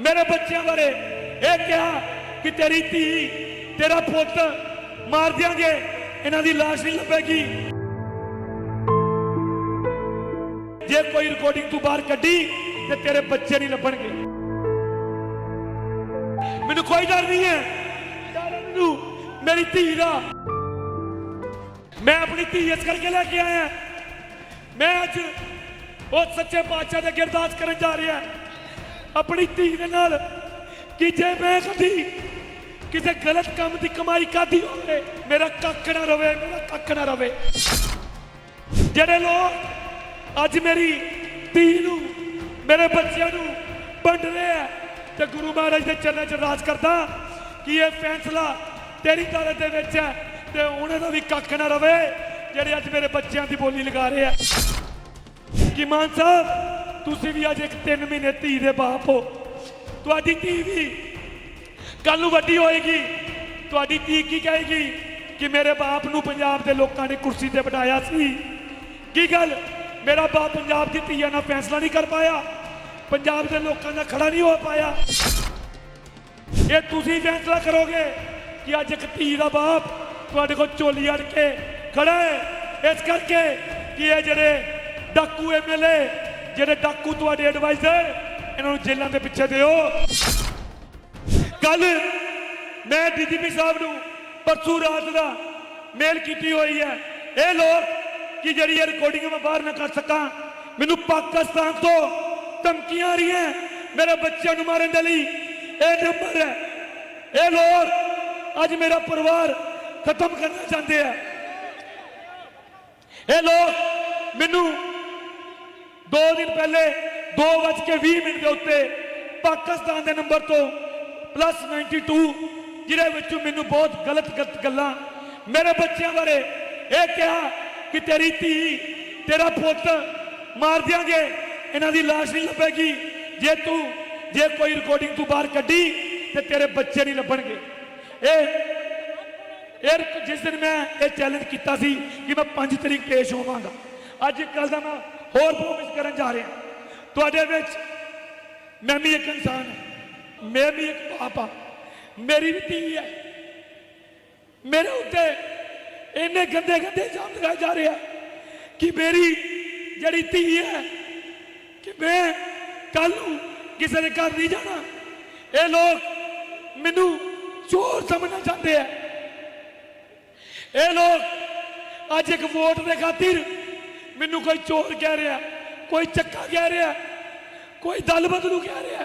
ਮੇਰੇ ਬੱਚਿਆਂ ਬਾਰੇ ਇਹ ਕਿਹਾ ਕਿ ਤੇਰੀ ਧੀ, ਤੇਰਾ ਪੁੱਤ ਮਾਰ ਦਿਆਂਗੇ ਇਹਨਾਂ ਦੀ ਲਾਸ਼ ਨਹੀਂ ਲੱਭੇਗੀ। ਜੇ ਕੋਈ ਰਿਕਾਰਡਿੰਗ ਤੂੰ ਬਾਹਰ ਕੱਢੀ, ਤੇ ਤੇਰੇ ਬੱਚੇ ਨਹੀਂ ਲੱਭਣਗੇ। ਮੈਨੂੰ ਕੋਈ ਡਰ ਨਹੀਂ ਹੈ। ਮੈਨੂੰ ਮੇਰੀ ਧੀ ਦਾ। ਮੈਂ ਆਪਣੀ ਧੀ ਇਸ ਕਰਕੇ ਲੈ ਕੇ ਆਇਆ। ਮੈਂ ਅੱਜ ਉਹ ਸੱਚੇ ਪਾਤਸ਼ਾਹ ਦੇ ਗਿਰਦਾਸ ਕਰਨ ਜਾ ਰਿਹਾ। ਆਪਣੀ ਧੀ ਦੇ ਨਾਲ ਕਿ ਜੇ ਮੈਂ ਕਦੀ ਕਿਸੇ ਗਲਤ ਕੰਮ ਦੀ ਕਮਾਈ ਕਰਦੀ ਹੋਵੇ, ਮੇਰਾ ਕੱਖ ਨਾ ਰਵੇ, ਮੇਰਾ ਕੱਖ ਨਾ ਰਵੇ। ਜਿਹੜੇ ਲੋਕ ਅੱਜ ਮੇਰੀ ਧੀ ਨੂੰ, ਮੇਰੇ ਬੱਚਿਆਂ ਨੂੰ ਵੰਡ ਰਹੇ ਆ, ਤੇ ਗੁਰੂ ਮਹਾਰਾਜ ਦੇ ਚਰਨਾਂ 'ਚ ਰਾਜ ਕਰਦਾ ਕਿ ਇਹ ਫੈਸਲਾ ਤੇਰੀ ਦਾਲਤ ਦੇ ਵਿੱਚ ਹੈ, ਤੇ ਉਹਨਾਂ ਦਾ ਵੀ ਕੱਖ ਨਾ ਰਵੇ, ਜਿਹੜੇ ਅੱਜ ਮੇਰੇ ਬੱਚਿਆਂ ਦੀ ਬੋਲੀ ਲਗਾ ਰਹੇ ਆ। ਕਿ ਮਾਨ ਸਾਹਿਬ ਤੁਸੀਂ ਵੀ ਅੱਜ ਇੱਕ 3 ਮਹੀਨੇ ਧੀ ਦੇ ਬਾਪ ਹੋ। ਤੁਹਾਡੀ ਧੀ ਵੀ ਕੱਲ ਨੂੰ ਵੱਡੀ ਹੋਏਗੀ। ਤੁਹਾਡੀ ਧੀ ਕੀ ਕਹੇਗੀ? ਕਿ ਮੇਰੇ ਬਾਪ ਨੂੰ ਪੰਜਾਬ ਦੇ ਲੋਕਾਂ ਨੇ ਕੁਰਸੀ ਤੇ ਬਿਠਾਇਆ ਸੀ। ਕੀ ਗੱਲ? ਮੇਰਾ ਬਾਪ ਪੰਜਾਬ ਦੀ ਧੀਆਂ ਨਾਲ ਫੈਸਲਾ ਨਹੀਂ ਕਰ ਪਾਇਆ। ਪੰਜਾਬ ਦੇ ਲੋਕਾਂ ਨਾਲ ਖੜਾ ਨਹੀਂ ਹੋ ਪਾਇਆ। ਇਹ ਤੁਸੀਂ ਫੈਸਲਾ ਕਰੋਗੇ ਕਿ ਅੱਜ ਇੱਕ ਧੀ ਦਾ ਬਾਪ ਤੁਹਾਡੇ ਕੋਲ ਝੋਲੀ ਅੜ ਕੇ ਖੜਾ ਹੈ। ਇਸ ਕਰਕੇ ਕਿ ਇਹ ਜਿਹੜੇ ਡਾਕੂ ਐਮਐਲਏ ਜਿਹੜੇ ਡਾਕੂ ਤੁਹਾਡੇ ਐਡਵਾਈਜ਼ਰ ਇਹਨਾਂ ਨੂੰ ਜੇਲ੍ਹਾਂ ਦੇ ਪਿੱਛੇ ਦਿਓ। ਕੱਲ ਮੈਂ ਡੀਜੀਪੀ ਸਾਹਿਬ ਨੂੰ ਪਰਸੂ ਰਾਤ ਦਾ ਮੇਲ ਕੀਤੀ ਹੋਈ ਹੈ। ਇਹ ਲੋਕ ਕਿ ਜਿਹੜੀ ਇਹ ਰਿਕਾਰਡਿੰਗ ਮੈਂ ਬਾਹਰ ਨਾ ਕਰ ਸਕਾਂ। ਮੈਨੂੰ ਪਾਕਿਸਤਾਨ ਤੋਂ ਧਮਕੀਆਂ ਆ ਰਹੀਆਂ ਮੇਰੇ ਬੱਚਿਆਂ ਨੂੰ ਮਾਰਨ ਦੇ ਲਈ। ਇਹ ਨੰਬਰ ਹੈ। ਇਹ ਲੋਕ ਅੱਜ ਮੇਰਾ ਪਰਿਵਾਰ ਖਤਮ ਕਰਨਾ ਚਾਹੁੰਦੇ ਆ। ਇਹ ਲੋਕ ਮੈਨੂੰ 2 ਦਿਨ ਪਹਿਲੇ 2:20 ਮਿੰਟ ਦੇ ਉੱਤੇ ਪਾਕਿਸਤਾਨ ਦੇ ਨੰਬਰ ਤੋਂ ਪਲੱਸ 92 ਜਿਹਦੇ ਵਿੱਚੋਂ ਮੈਨੂੰ ਬਹੁਤ ਗਲਤ ਗਲਤ ਗੱਲਾਂ ਮੇਰੇ ਬੱਚਿਆਂ ਬਾਰੇ ਇਹ ਕਿਹਾ ਕਿ ਤੇਰੀ ਧੀ, ਤੇਰਾ ਪੁੱਤ ਮਾਰ ਦਿਆਂਗੇ, ਇਹਨਾਂ ਦੀ ਲਾਸ਼ ਨਹੀਂ ਲੱਭੇਗੀ। ਜੇ ਤੂੰ, ਜੇ ਕੋਈ ਰਿਕਾਰਡਿੰਗ ਤੂੰ ਬਾਹਰ ਕੱਢੀ, ਤੇ ਤੇਰੇ ਬੱਚੇ ਨਹੀਂ ਲੱਭਣਗੇ। ਇਹ ਇਹ ਜਿਸ ਦਿਨ ਮੈਂ ਇਹ ਚੈਲੰਜ ਕੀਤਾ ਸੀ ਕਿ ਮੈਂ 5 ਤਰੀਕ ਪੇਸ਼ ਹੋਵਾਂਗਾ। ਅੱਜ ਕੱਲ ਦਾ ਮੈਂ ਹੋਰ ਪ੍ਰੋਮਿਸ ਕਰਨ ਜਾ ਰਿਹਾ ਤੁਹਾਡੇ ਵਿੱਚ ਮੈਂ ਵੀ ਇੱਕ ਇਨਸਾਨ ਹਾਂ। ਮੈਂ ਵੀ ਇੱਕ ਬਾਪ ਹਾਂ। ਮੇਰੀ ਵੀ ਧੀ ਹੈ। ਮੇਰੇ ਉੱਤੇ ਇੰਨੇ ਗੰਦੇ ਗੰਦੇ ਇਲਜ਼ਾਮ ਲਗਾਏ ਜਾ ਰਹੇ ਆ ਕਿ ਮੇਰੀ ਜਿਹੜੀ ਧੀ ਹੈ ਕਿ ਮੈਂ ਕੱਲ ਨੂੰ ਕਿਸੇ ਦੇ ਘਰ ਨਹੀਂ ਜਾਣਾ। ਇਹ ਲੋਕ ਮੈਨੂੰ ਚੋਰ ਸਮਝਣਾ ਚਾਹੁੰਦੇ ਆ। ਇਹ ਲੋਕ ਅੱਜ ਇੱਕ ਵੋਟ ਦੇ ਖਾਤਰ ਮੈਨੂੰ ਕੋਈ ਚੋਰ ਕਹਿ ਰਿਹਾ ਕੋਈ ਚੱਕਾ ਕਹਿ ਰਿਹਾ ਕੋਈ ਦਲ ਬਦਲੂ ਕਹਿ ਰਿਹਾ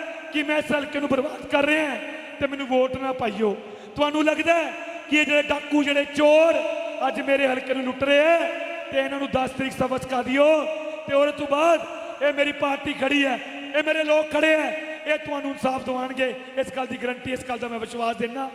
ਕਿ ਮੈਂ ਇਸ ਹਲਕੇ ਨੂੰ ਬਰਬਾਦ ਕਰ ਰਿਹਾ ਹਾਂ, ਤੇ ਮੈਨੂੰ ਵੋਟ ਨਾ ਪਾਈਓ। ਤੁਹਾਨੂੰ ਲੱਗਦਾ ਕਿ ਇਹ ਜਿਹੜੇ ਡਾਕੂ, ਜਿਹੜੇ ਚੋਰ ਅੱਜ ਮੇਰੇ ਹਲਕੇ ਨੂੰ ਲੁੱਟ ਰਹੇ ਹੈ, ਤੇ ਇਹਨਾਂ ਨੂੰ 10 ਤਰੀਕ ਸਬਕ ਕਾ ਦਿਓ? ਤੇ ਉਹਦੇ ਤੋਂ ਬਾਅਦ ਇਹ ਮੇਰੀ ਪਾਰਟੀ ਖੜੀ ਹੈ, ਇਹ ਮੇਰੇ ਲੋਕ ਖੜੇ ਹੈ, ਇਹ ਤੁਹਾਨੂੰ ਇਨਸਾਫ ਦਿਵਾਉਣਗੇ। ਇਸ ਗੱਲ ਦੀ ਗਰੰਟੀ ਇਸ ਗੱਲ ਦਾ ਮੈਂ ਵਿਸ਼ਵਾਸ ਦਿੰਦਾ।